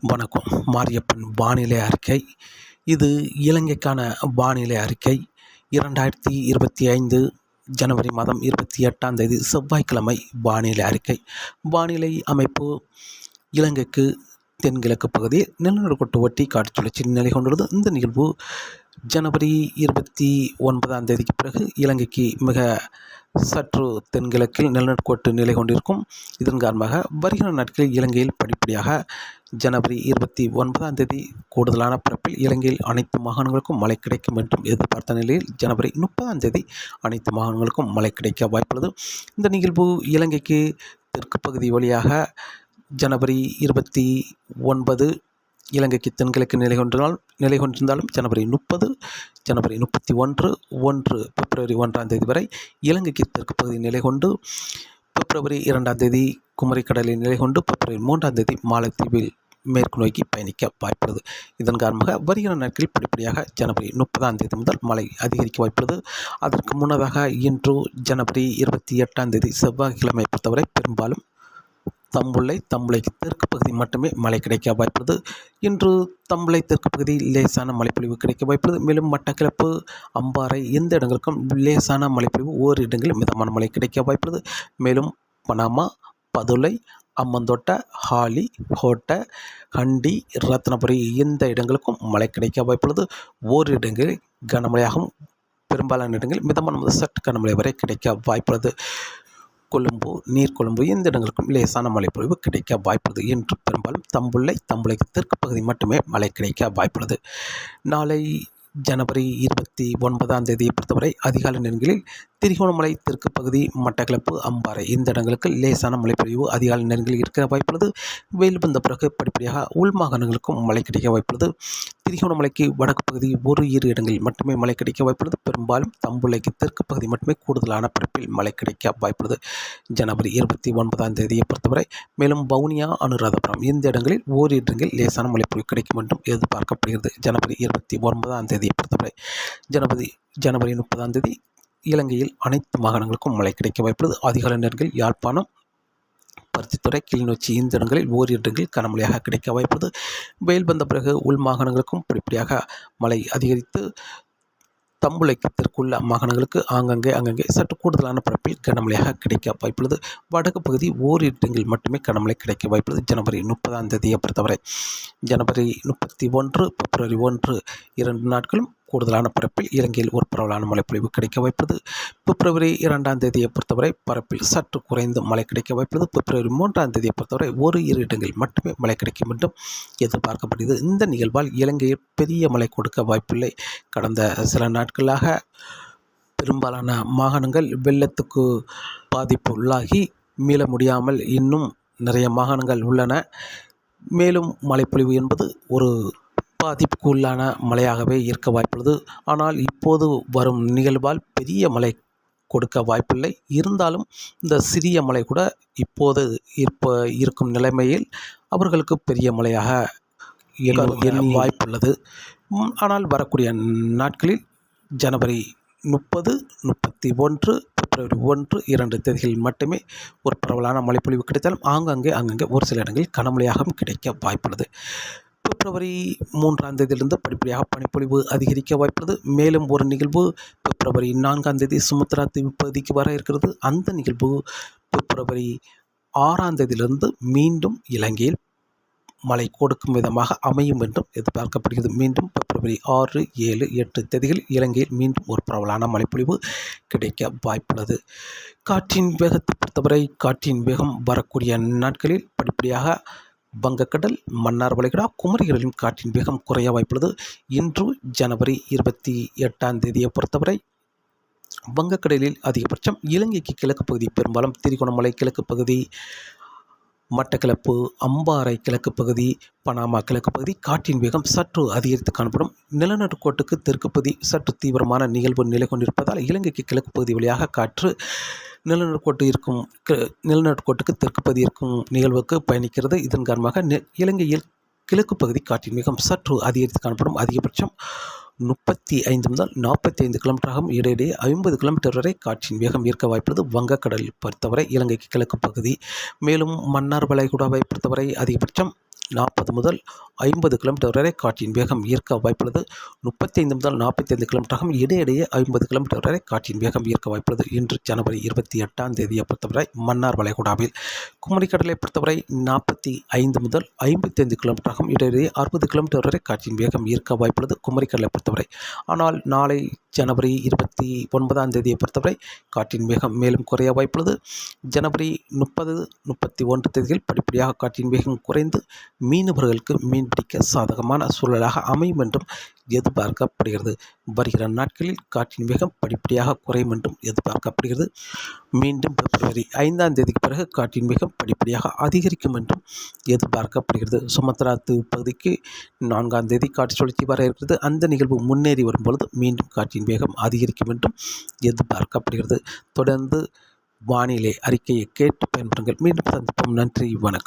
வணக்கம். மாரியப்பன் வானிலை அறிக்கை. இது இலங்கைக்கான வானிலை அறிக்கை. இரண்டாயிரத்தி இருபத்தி ஐந்து ஜனவரி மாதம் இருபத்தி எட்டாம் தேதி செவ்வாய்க்கிழமை வானிலை அறிக்கை. வானிலை அமைப்பு இலங்கைக்கு தென்கிழக்கு பகுதியில் நிலநடுக்கோட்டு ஒட்டி காற்று சுழற்சி நிலை கொண்டுள்ளது. இந்த நிகழ்வு ஜனவரி இருபத்தி ஒன்பதாம் தேதிக்கு பிறகு இலங்கைக்கு மிக சற்று தென்கிழக்கில் நிலநடுக்கோட்டு நிலை கொண்டிருக்கும். இதன் காரணமாக வருகிற நாட்களில் இலங்கையில் படிப்படியாக ஜனவரி இருபத்தி ஒன்பதாம் தேதி கூடுதலான பிறப்பில் இலங்கையில் அனைத்து மாகாணங்களுக்கும் மழை கிடைக்கும் என்றும் எதிர்பார்த்த நிலையில் ஜனவரி முப்பதாம் தேதி அனைத்து மாகாணங்களுக்கும் மழை கிடைக்க வாய்ப்புள்ளது. இந்த நிகழ்வு இலங்கைக்கு தெற்கு பகுதி வழியாக ஜனவரி இருபத்தி ஒன்பது இலங்கைக்கு தென்கிழக்கு நிலை கொண்டால் நிலை கொண்டிருந்தாலும் ஜனவரி முப்பது ஜனவரி முப்பத்தி ஒன்று ஒன்று பிப்ரவரி ஒன்றாம் தேதி வரை இலங்கைக்கு தெற்கு பகுதி நிலை கொண்டு பிப்ரவரி இரண்டாம் தேதி குமரிக்கடலில் நிலை கொண்டு பிப்ரவரி மூன்றாம் தேதி மாலத்தீவில் மேற்கு நோக்கி பயணிக்க வாய்ப்புள்ளது. இதன் காரணமாக வருகிற நாட்களில் படிப்படியாக ஜனவரி முப்பதாம் தேதி முதல் மழை அதிகரிக்க வாய்ப்புள்ளது. அதற்கு முன்னதாக இன்று ஜனவரி இருபத்தி எட்டாம் தேதி செவ்வாய்க்கிழமை பொறுத்தவரை பெரும்பாலும் தம்புள்ளை தம்புளை தெற்கு பகுதி மட்டுமே மழை கிடைக்க வாய்ப்புள்ளது. இன்று தம்புளை தெற்கு பகுதி லேசான மழைப்பொழிவு கிடைக்க வாய்ப்புள்ளது. மேலும் மட்டக்கிழப்பு அம்பாறை எந்த இடங்களுக்கும் லேசான மழைப்பொழிவு ஓர் இடங்களில் மிதமான மழை கிடைக்க வாய்ப்புள்ளது. மேலும் பனாமா பதுளை அம்மந்தோட்ட ஹாலி ஹோட்டை ஹண்டி ரத்னபுரி இந்த இடங்களுக்கும் மழை கிடைக்க வாய்ப்புள்ளது. ஓரிரு இடங்களில் கனமழையாகவும் பெரும்பாலான இடங்களில் மிதமான முதல் சற்று கனமழை வரை கிடைக்க வாய்ப்புள்ளது. கொழும்பு நீர்கொழும்பு எந்த இடங்களுக்கும் லேசான மழைப்பொழிவு கிடைக்க வாய்ப்புள்ளது என்று பெரும்பாலும் தம்புள்ளை தம்புளை தெற்கு பகுதி மட்டுமே மழை கிடைக்க வாய்ப்புள்ளது. நாளை ஜனவரி இருபத்தி ஒன்பதாம் தேதியை பொறுத்தவரை அதிகாலை நேரங்களில் திரிகோணமலை தெற்கு பகுதி மட்டக்களப்பு அம்பாறை இந்த இடங்களுக்கு லேசான மழைப்பொழிவு அதிகாலை நேரங்களில் இருக்க வாய்ப்புள்ளது. வெயில் வந்த பிறகு படிப்படியாக உள் மாகாணங்களுக்கும் மழை கிடைக்க வாய்ப்புள்ளது. திரிகோணமலைக்கு வடக்கு பகுதி ஒரு இரு இடங்களில் மட்டுமே மழை கிடைக்க வாய்ப்புள்ளது. பெரும்பாலும் தம்புளைக்கு தெற்கு பகுதி மட்டுமே கூடுதலான பரப்பில் மழை கிடைக்க வாய்ப்புள்ளது. ஜனவரி இருபத்தி ஒன்பதாம் தேதியை பொறுத்தவரை மேலும் வவுனியா அனுராதபுரம் இந்த இடங்களில் ஓரிரு இடங்களில் லேசான மழைப்பொழிவு கிடைக்கும் என்றும் எதிர்பார்க்கப்படுகிறது. ஜனவரி இருபத்தி ஒன்பதாம் தேதி தேதியை பொறுத்தவரை ஜனவரி ஜனவரி முப்பதாம் தேதி இலங்கையில் அனைத்து மாகாணங்களுக்கும் மழை கிடைக்க வாய்ப்புள்ளது. அதிகாலை நேரங்களில் யாழ்ப்பாணம் பருத்தித்துறை கிளிநொச்சி இந்த இடங்களில் ஓரிரு இடங்களில் கனமழையாக கிடைக்க வாய்ப்புள்ளது. வெயில் வந்த பிறகு உள் மாகாணங்களுக்கும் படிப்படியாக மழை அதிகரித்து தம்புளைக்கு மாகாணங்களுக்கு ஆங்கங்கே அங்கங்கே சற்று கூடுதலான பரப்பில் கனமழையாக கிடைக்க வாய்ப்புள்ளது. வடக்கு பகுதி ஓரிரு இடங்களில் மட்டுமே கனமழை கிடைக்க வாய்ப்புள்ளது. ஜனவரி முப்பதாம் தேதியை பொறுத்தவரை ஜனவரி முப்பத்தி ஒன்று பிப்ரவரி ஒன்று இரண்டு நாட்களும் கூடுதலான பரப்பில் இலங்கையில் ஒரு பரவலான மழைப்பொழிவு கிடைக்க வாய்ப்பது. பிப்ரவரி இரண்டாம் தேதியை பொறுத்தவரை பரப்பில் சற்று குறைந்து மழை கிடைக்க வாய்ப்புள்ளது பிப்ரவரி மூன்றாம் தேதியை பொறுத்தவரை ஒரு இரு இடங்களில் மட்டுமே மழை கிடைக்கும் என்றும் எதிர்பார்க்கப்படுகிறது. இந்த நிகழ்வால் இலங்கையில் பெரிய மழை கொடுக்க வாய்ப்பில்லை. கடந்த சில நாட்களாக பெரும்பாலான மாகாணங்கள் வெள்ளத்துக்கு பாதிப்பு உள்ளாகி மீள முடியாமல் இன்னும் நிறைய மாகாணங்கள் உள்ளன. மேலும் மழைப்பொழிவு என்பது ஒரு பாதிப்புக்கு உள்ளான மழையாகவே இருக்க வாய்ப்புள்ளது. ஆனால் இப்போது வரும் நிகழ்வால் பெரிய மழை கொடுக்க வாய்ப்பில்லை. இருந்தாலும் இந்த சிறிய மழை கூட இப்போது இருப்ப இருக்கும் நிலைமையில் அவர்களுக்கு பெரிய மழையாக வாய்ப்புள்ளது. ஆனால் வரக்கூடிய நாட்களில் ஜனவரி முப்பது முப்பத்தி ஒன்று பிப்ரவரி ஒன்று இரண்டு தேதிகளில் மட்டுமே ஒரு பரவலான மழைப்பொழிவு கிடைத்தாலும் ஆங்காங்கே அங்கங்கே ஒரு சில இடங்களில் கனமழையாகவும் கிடைக்க வாய்ப்புள்ளது. பிப்ரவரி மூன்றாம் தேதியிலிருந்து படிப்படியாக பனிப்பொழிவு அதிகரிக்க வாய்ப்புள்ளது. மேலும் ஒரு நிகழ்வு பிப்ரவரி நான்காம் தேதி சுமுத்ரா தீபதிக்கு வர இருக்கிறது. அந்த நிகழ்வு பிப்ரவரி ஆறாம் தேதியிலிருந்து மீண்டும் இலங்கையில் மழை கொடுக்கும் விதமாக அமையும் என்றும் எதிர்பார்க்கப்படுகிறது. மீண்டும் பிப்ரவரி ஆறு ஏழு எட்டு தேதிகள் இலங்கையில் மீண்டும் ஒரு பரவலான மழைப்பொழிவு கிடைக்க வாய்ப்புள்ளது. காற்றின் வேகத்தை பொறுத்தவரை காற்றின் வேகம் வரக்கூடிய நாட்களில் படிப்படியாக வங்கக்கடல் மன்னார் வளைகுடா குமரிகளிலும் காற்றின் வேகம் குறைய வாய்ப்புள்ளது. இன்று ஜனவரி இருபத்தி எட்டாம் தேதியை பொறுத்தவரை வங்கக்கடலில் அதிகபட்சம் இலங்கைக்கு கிழக்கு பகுதி பெரும்பாலும் திரிகோணமலை கிழக்கு பகுதி மட்டக்கிழப்பு அம்பாறை கிழக்கு பகுதி பனாமா கிழக்கு பகுதி காற்றின் வேகம் சற்று அதிகரித்து காணப்படும். நிலநடுக்கோட்டுக்கு தெற்கு பகுதி சற்று தீவிரமான நிகழ்வு நிலை கொண்டிருப்பதால் இலங்கைக்கு கிழக்கு பகுதி வழியாக காற்று நிலநடுக்கோட்டு இருக்கும் நிலநடுக்கோட்டுக்கு தெற்கு பகுதி இருக்கும் நிகழ்வுக்கு பயணிக்கிறது. இதன் காரணமாக இலங்கையில் கிழக்கு பகுதி காற்றின் வேகம் சற்று அதிகரித்து காணப்படும். அதிகபட்சம் முப்பத்தி ஐந்து முதல் நாற்பத்தி ஐந்து கிலோமீட்டராகவும் இடையிடையே ஐம்பது கிலோமீட்டர் வரை காற்றின் வேகம் இருக்க வாய்ப்புள்ளது. வங்கக்கடலில் பொறுத்தவரை இலங்கைக்கு கிழக்கு பகுதி மேலும் மன்னார் வளைகுடாவை பொறுத்தவரை அதிகபட்சம் நாற்பது முதல் ஐம்பது கிலோமீட்டர் வரை காற்றின் வேகம் ஈர்க்க வாய்ப்புள்ளது. முப்பத்தைந்து முதல் நாற்பத்தைந்து கிலோமீட்டராகவும் இடையிடையே ஐம்பது கிலோமீட்டர் வரை காற்றின் வேகம் ஈர்க்க வாய்ப்புள்ளது. இன்று ஜனவரி இருபத்தி எட்டாம் தேதியை பொறுத்தவரை மன்னார் வளைகுடாவில் குமரிக்கடலை பொறுத்தவரை நாற்பத்தி ஐந்து முதல் ஐம்பத்தைந்து கிலோமீட்டராகவும் இடையிடையே அறுபது கிலோமீட்டர் வரை காற்றின் வேகம் ஈர்க்க வாய்ப்புள்ளது குமரிக்கடலை பொறுத்தவரை. ஆனால் நாளை ஜனவரி இருபத்தி ஒன்பதாம் தேதியை பொறுத்தவரை காற்றின் வேகம் மேலும் குறைய வாய்ப்புள்ளது. ஜனவரி முப்பது முப்பத்தி ஒன்று தேதியில் படிப்படியாக காற்றின் வேகம் குறைந்து மீனவர்களுக்கு மீன் பிடிக்க சாதகமான சூழலாக அமையும் என்றும் எதிர்பார்க்கப்படுகிறது. வருகிற நாட்களில் காற்றின் வேகம் படிப்படியாக குறையும் என்றும் எதிர்பார்க்கப்படுகிறது. மீண்டும் பிப்ரவரி ஐந்தாம் தேதிக்கு பிறகு காற்றின் வேகம் படிப்படியாக அதிகரிக்கும் என்றும் எதிர்பார்க்கப்படுகிறது. சுமத்ரா தீவு பகுதிக்கு நான்காம் தேதி காற்று சுழற்சி வர இருக்கிறது. அந்த நிகழ்வு முன்னேறி வரும்பொழுது மீண்டும் காற்றின் வேகம் அதிகரிக்கும் என்றும் எதிர்பார்க்கப்படுகிறது. தொடர்ந்து வானிலை அறிக்கையை கேட்டு பயன்படுங்கள். மீண்டும் சந்திப்போம். நன்றி. வணக்கம்.